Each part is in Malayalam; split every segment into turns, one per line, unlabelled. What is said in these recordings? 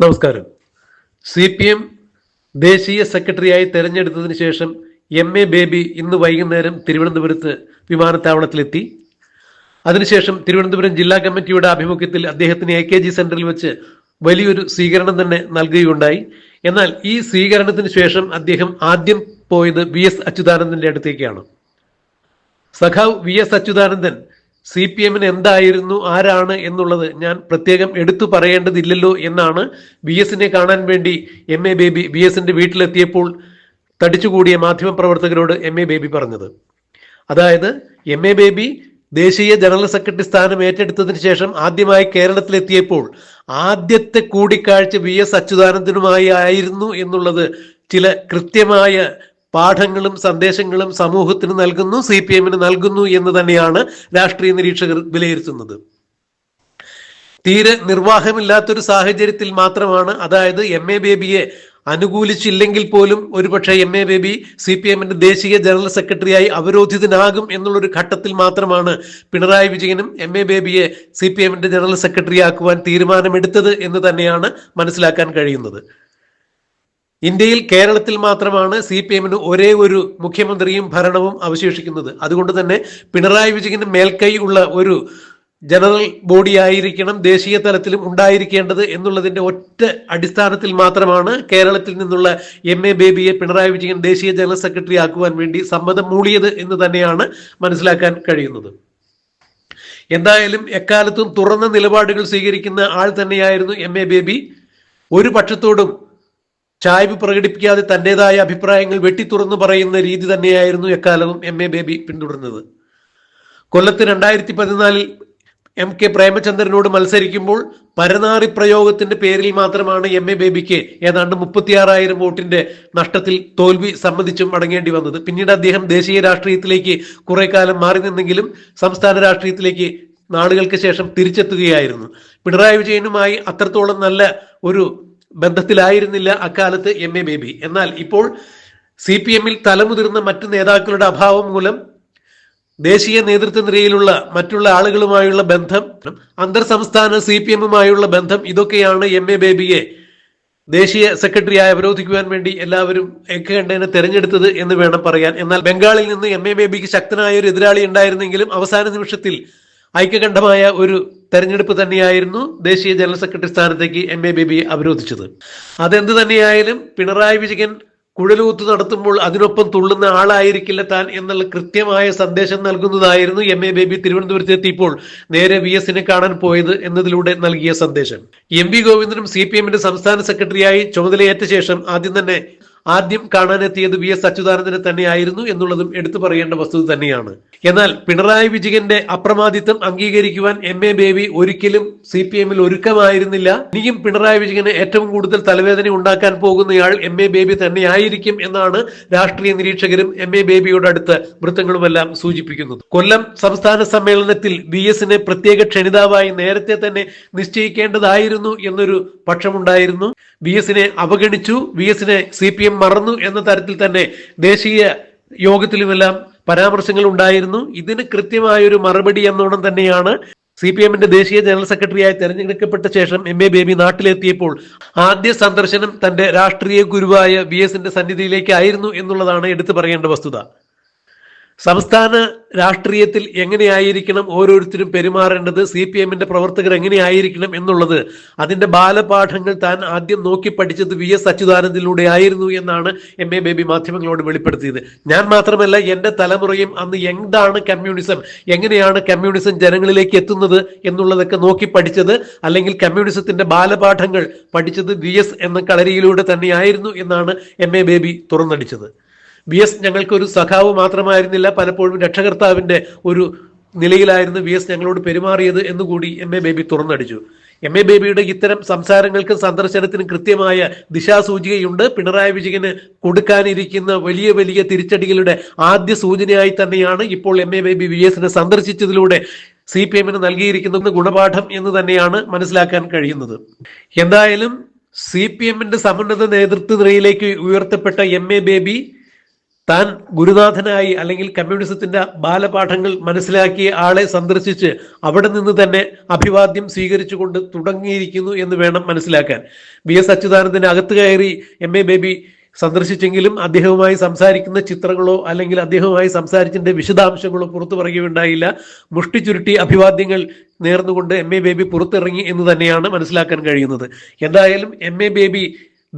നമസ്കാരം. സി പി എം ദേശീയ സെക്രട്ടറിയായി തെരഞ്ഞെടുത്തതിന് ശേഷം എം എ ബേബി ഇന്ന് വൈകുന്നേരം തിരുവനന്തപുരത്ത് വിമാനത്താവളത്തിലെത്തി. അതിനുശേഷം തിരുവനന്തപുരം ജില്ലാ കമ്മിറ്റിയുടെ ആഭിമുഖ്യത്തിൽ അദ്ദേഹത്തിന് എ കെ ജി സെന്ററിൽ വെച്ച് വലിയൊരു സ്വീകരണം തന്നെ നൽകുകയുണ്ടായി. എന്നാൽ ഈ സ്വീകരണത്തിന് ശേഷം അദ്ദേഹം ആദ്യം പോയത് വി എസ് അച്യുതാനന്ദന്റെ അടുത്തേക്കാണ്. സഖാവ് V S Achuthanandan C P എമ്മിന് എന്തായിരുന്നു ആരാണ് എന്നുള്ളത് ഞാൻ പ്രത്യേകം എടുത്തു പറയേണ്ടതില്ലല്ലോ എന്നാണ് വി എസിനെ കാണാൻ വേണ്ടി എം എ ബേബി വി എസിന്റെ വീട്ടിലെത്തിയപ്പോൾ തടിച്ചുകൂടിയ മാധ്യമപ്രവർത്തകരോട് എം എ ബേബി പറഞ്ഞത്. അതായത് എം എ ബേബി ദേശീയ ജനറൽ സെക്രട്ടറി സ്ഥാനം ഏറ്റെടുത്തതിന് ശേഷം ആദ്യമായി കേരളത്തിലെത്തിയപ്പോൾ ആദ്യത്തെ കൂടിക്കാഴ്ച വി എസ് അച്യുതാനന്ദനുമായി ആയിരുന്നു എന്നുള്ളത് ചില കൃത്യമായ പാഠങ്ങളും സന്ദേശങ്ങളും സമൂഹത്തിന് നൽകുന്നു സി പി എമ്മിന് നൽകുന്നു എന്ന് തന്നെയാണ് രാഷ്ട്രീയ നിരീക്ഷകർ വിലയിരുത്തുന്നത്. തീരെ നിർവാഹമില്ലാത്തൊരു സാഹചര്യത്തിൽ മാത്രമാണ് അതായത് എം എ ബേബിയെ അനുകൂലിച്ചില്ലെങ്കിൽ പോലും ഒരുപക്ഷെ M A Baby C P എമ്മിന്റെ ദേശീയ ജനറൽ സെക്രട്ടറിയായി അവരോധിതനാകും എന്നുള്ളൊരു ഘട്ടത്തിൽ മാത്രമാണ് പിണറായി വിജയനും എം എ ബേബിയെ സി പി എമ്മിന്റെ ജനറൽ സെക്രട്ടറി ആക്കുവാൻ തീരുമാനമെടുത്തത് എന്ന് തന്നെയാണ് മനസ്സിലാക്കാൻ കഴിയുന്നത്. ഇന്ത്യയിൽ കേരളത്തിൽ മാത്രമാണ് സി പി എമ്മിന് ഒരേ ഒരു മുഖ്യമന്ത്രിയും ഭരണവും അവശേഷിക്കുന്നത്. അതുകൊണ്ട് തന്നെ പിണറായി വിജയന് മേൽക്കൈ ഉള്ള ഒരു ജനറൽ ബോഡി ആയിരിക്കണം ദേശീയ തലത്തിലും ഉണ്ടായിരിക്കേണ്ടത് എന്നുള്ളതിന്റെ ഒറ്റ അടിസ്ഥാനത്തിൽ മാത്രമാണ് കേരളത്തിൽ നിന്നുള്ള എം എ ബേബിയെ പിണറായി വിജയൻ ദേശീയ ജനറൽ സെക്രട്ടറി ആക്കുവാൻ വേണ്ടി സമ്മതം മൂളിയത് എന്ന് തന്നെയാണ് മനസ്സിലാക്കാൻ കഴിയുന്നത്. എന്തായാലും എക്കാലത്തും തുറന്ന നിലപാടുകൾ സ്വീകരിക്കുന്ന ആൾ തന്നെയായിരുന്നു എം എ ബേബി. ഒരു പക്ഷത്തോടും ചായ്വ് പ്രകടിപ്പിക്കാതെ തന്റേതായ അഭിപ്രായങ്ങൾ വെട്ടിത്തുറന്നു പറയുന്ന രീതി തന്നെയായിരുന്നു എക്കാലവും എം എ ബേബി പിന്തുടർന്നത് കൊല്ലത്ത് രണ്ടായിരത്തി പതിനാലിൽ എം കെ പ്രേമചന്ദ്രനോട് മത്സരിക്കുമ്പോൾ പരനാറി പ്രയോഗത്തിന്റെ പേരിൽ മാത്രമാണ് എം എ ബേബിക്ക് ഏതാണ്ട് മുപ്പത്തിയാറായിരം വോട്ടിന്റെ നഷ്ടത്തിൽ തോൽവി സമ്മതിച്ചും മടങ്ങേണ്ടി വന്നത്. പിന്നീട് അദ്ദേഹം ദേശീയ രാഷ്ട്രീയത്തിലേക്ക് കുറെ കാലം മാറി നിന്നെങ്കിലും സംസ്ഥാന രാഷ്ട്രീയത്തിലേക്ക് നാളുകൾക്ക് ശേഷം തിരിച്ചെത്തുകയായിരുന്നു. പിണറായി വിജയനുമായി അത്രത്തോളം നല്ല ഒരു ബന്ധത്തിലായിരുന്നില്ല അക്കാലത്ത് എം എ ബേബി എന്നാൽ ഇപ്പോൾ സി പി എമ്മിൽ തലമുതിർന്ന മറ്റു നേതാക്കളുടെ അഭാവം മൂലം ദേശീയ നേതൃത്വ നിരയിലുള്ള മറ്റുള്ള ആളുകളുമായുള്ള ബന്ധം അന്തർ സംസ്ഥാന സി പി എമ്മുമായുള്ള ബന്ധം ഇതൊക്കെയാണ് എം എ ബേബിയെ ദേശീയ സെക്രട്ടറിയായി അവരോധിക്കുവാൻ വേണ്ടി എല്ലാവരും കണ്ടതിനെ തെരഞ്ഞെടുത്തത് എന്ന് വേണം പറയാൻ. എന്നാൽ ബംഗാളിൽ നിന്ന് എം എ ബേബിക്ക് ശക്തനായ ഒരു എതിരാളി ഉണ്ടായിരുന്നെങ്കിലും അവസാന നിമിഷത്തിൽ ഐക്യകണ്ഠമായ ഒരു തെരഞ്ഞെടുപ്പ് തന്നെയായിരുന്നു ദേശീയ ജനറൽ സെക്രട്ടറി സ്ഥാനത്തേക്ക് എം എ ബേബിയെ അവരോധിച്ചത്. അതെന്ത് തന്നെയായാലും പിണറായി വിജയൻ കുഴലൂത്ത് നടത്തുമ്പോൾ അതിനൊപ്പം തുള്ളുന്ന ആളായിരിക്കില്ല താൻ എന്നുള്ള കൃത്യമായ സന്ദേശം നൽകുന്നതായിരുന്നു എം എ ബേബി തിരുവനന്തപുരത്ത് എത്തിയപ്പോൾ നേരെ വി എസിനെ കാണാൻ പോയത് എന്നതിലൂടെ നൽകിയ സന്ദേശം. എം വി ഗോവിന്ദനും സി പി എമ്മിന്റെ സംസ്ഥാന സെക്രട്ടറിയായി ചുമതലയേറ്റ ശേഷം ആദ്യം തന്നെ ആദ്യം കാണാനെത്തിയത് വി എസ് അച്യുതാനന്ദനെ തന്നെയായിരുന്നു എന്നുള്ളതും എടുത്തു പറയേണ്ട വസ്തുത തന്നെയാണ്. എന്നാൽ പിണറായി വിജയന്റെ അപ്രമാദിത്വം അംഗീകരിക്കുവാൻ എം എ ബേബി ഒരിക്കലും സി പി എമ്മിൽ ഒരുക്കമായിരുന്നില്ല. ഇനിയും പിണറായി വിജയന് ഏറ്റവും കൂടുതൽ തലവേദന ഉണ്ടാക്കാൻ പോകുന്നയാൾ എം എ ബേബി തന്നെയായിരിക്കും എന്നാണ് രാഷ്ട്രീയ നിരീക്ഷകരും എം എ ബേബിയോട് അടുത്ത് വൃത്തങ്ങളുമെല്ലാം സൂചിപ്പിക്കുന്നത്. കൊല്ലം സംസ്ഥാന സമ്മേളനത്തിൽ വി എസിനെ പ്രത്യേക ക്ഷണിതാവായി നേരത്തെ തന്നെ നിശ്ചയിക്കേണ്ടതായിരുന്നു എന്നൊരു പക്ഷമുണ്ടായിരുന്നു. വി എസിനെ അവഗണിച്ചു വി എസിനെ സി പി എം മറന്നു എന്ന തരത്തിൽ തന്നെ ദേശീയ യോഗത്തിലുമെല്ലാം പരാമർശങ്ങൾ ഉണ്ടായിരുന്നു. ഇതിന് കൃത്യമായൊരു മറുപടി എന്നോണം തന്നെയാണ് സി പി എമ്മിന്റെ ദേശീയ ജനറൽ സെക്രട്ടറിയായി തെരഞ്ഞെടുക്കപ്പെട്ട ശേഷം എം എ ബേബി നാട്ടിലെത്തിയപ്പോൾ ആദ്യ സന്ദർശനം തന്റെ രാഷ്ട്രീയ ഗുരുവായ വി എസിന്റെ സന്നിധിയിലേക്കായിരുന്നു എന്നുള്ളതാണ് എടുത്തു പറയേണ്ട വസ്തുത. സംസ്ഥാന രാഷ്ട്രീയത്തിൽ എങ്ങനെയായിരിക്കണം ഓരോരുത്തരും പെരുമാറേണ്ടത്? സി പി എമ്മിന്റെ പ്രവർത്തകർ എങ്ങനെയായിരിക്കണം എന്നുള്ളത് അതിന്റെ ബാലപാഠങ്ങൾ താൻ ആദ്യം നോക്കി പഠിച്ചത് വി എസ് അച്യുതാനന്ദിലൂടെ ആയിരുന്നു എന്നാണ് എം എ ബേബി മാധ്യമങ്ങളോട് വെളിപ്പെടുത്തിയത്. ഞാൻ മാത്രമല്ല എന്റെ തലമുറയും അന്ന് എന്താണ് കമ്മ്യൂണിസം എങ്ങനെയാണ് കമ്മ്യൂണിസം ജനങ്ങളിലേക്ക് എത്തുന്നത് എന്നുള്ളതൊക്കെ നോക്കി പഠിച്ചത് അല്ലെങ്കിൽ കമ്മ്യൂണിസത്തിന്റെ ബാലപാഠങ്ങൾ പഠിച്ചത് വി എസ് എന്ന കളരിയിലൂടെ തന്നെയായിരുന്നു എന്നാണ് എം എ ബേബി തുറന്നടിച്ചത്. വി എസ് ഞങ്ങൾക്കൊരു സഖാവ് മാത്രമായിരുന്നില്ല പലപ്പോഴും രക്ഷകർത്താവിന്റെ ഒരു നിലയിലായിരുന്നു വി എസ് ഞങ്ങളോട് പെരുമാറിയത് എന്നുകൂടി എം എ ബേബി തുറന്നടിച്ചു. എം എ ബേബിയുടെ ഇത്തരം സംസാരങ്ങൾക്കും സന്ദർശനത്തിനും കൃത്യമായ ദിശാസൂചികയുണ്ട്. പിണറായി വിജയന് കൊടുക്കാനിരിക്കുന്ന വലിയ വലിയ തിരിച്ചടികളുടെ ആദ്യ സൂചനയായി തന്നെയാണ് ഇപ്പോൾ എം എ ബേബി വി എസിനെ സന്ദർശിച്ചതിലൂടെ സി പി എമ്മിന് നൽകിയിരിക്കുന്ന ഗുണപാഠം എന്ന് തന്നെയാണ് മനസ്സിലാക്കാൻ കഴിയുന്നത്. എന്തായാലും സി പി എമ്മിന്റെ സമുന്നത നേതൃത്വ നിരയിലേക്ക് ഉയർത്തപ്പെട്ട എം എ ബേബി താൻ ഗുരുനാഥനായി അല്ലെങ്കിൽ കമ്മ്യൂണിസത്തിന്റെ ബാലപാഠങ്ങൾ മനസ്സിലാക്കിയ ആളെ സന്ദർശിച്ച് അവിടെ നിന്ന് തന്നെ അഭിവാദ്യം സ്വീകരിച്ചുകൊണ്ട് തുടങ്ങിയിരിക്കുന്നു എന്ന് വേണം മനസ്സിലാക്കാൻ. വി എസ് അച്യുതാനന്ദന് അകത്ത് കയറി എം എ ബേബി സന്ദർശിച്ചെങ്കിലും അദ്ദേഹവുമായി സംസാരിക്കുന്ന ചിത്രങ്ങളോ അല്ലെങ്കിൽ അദ്ദേഹവുമായി സംസാരിച്ചതിന്റെ വിശദാംശങ്ങളോ പുറത്തു പറയുകയുണ്ടായില്ല. മുഷ്ടി ചുരുട്ടി അഭിവാദ്യങ്ങൾ നേർന്നുകൊണ്ട് എം എ ബേബി പുറത്തിറങ്ങി എന്ന് തന്നെയാണ് മനസ്സിലാക്കാൻ കഴിയുന്നത്. എന്തായാലും എം എ ബേബി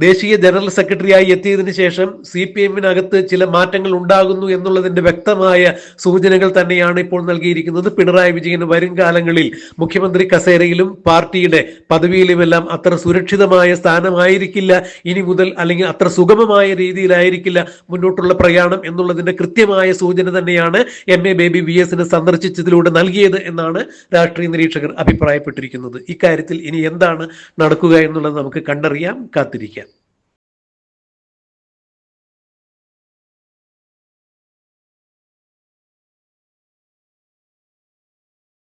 ദേശീയ ജനറൽ സെക്രട്ടറിയായി എത്തിയതിനു ശേഷം സി പി എമ്മിനകത്ത് ചില മാറ്റങ്ങൾ ഉണ്ടാകുന്നു എന്നുള്ളതിന്റെ വ്യക്തമായ സൂചനകൾ തന്നെയാണ് ഇപ്പോൾ നൽകിയിരിക്കുന്നത്. പിണറായി വിജയൻ വരും കാലങ്ങളിൽ മുഖ്യമന്ത്രി കസേരയിലും പാർട്ടിയുടെ പദവിയിലുമെല്ലാം അത്ര സുരക്ഷിതമായ സ്ഥാനമായിരിക്കില്ല. ഇനി മുതൽ അല്ലെങ്കിൽ അത്ര സുഗമമായ രീതിയിലായിരിക്കില്ല മുന്നോട്ടുള്ള പ്രയാണം എന്നുള്ളതിന്റെ കൃത്യമായ സൂചന തന്നെയാണ് എം എ ബേബി വി എസിനെ സന്ദർശിച്ചതിലൂടെ നൽകിയത് എന്നാണ് രാഷ്ട്രീയ നിരീക്ഷകർ അഭിപ്രായപ്പെട്ടിരിക്കുന്നത്. ഇക്കാര്യത്തിൽ ഇനി എന്താണ് നടക്കുക എന്നുള്ളത് നമുക്ക് കണ്ടറിയാം കാത്തിരിക്കാം.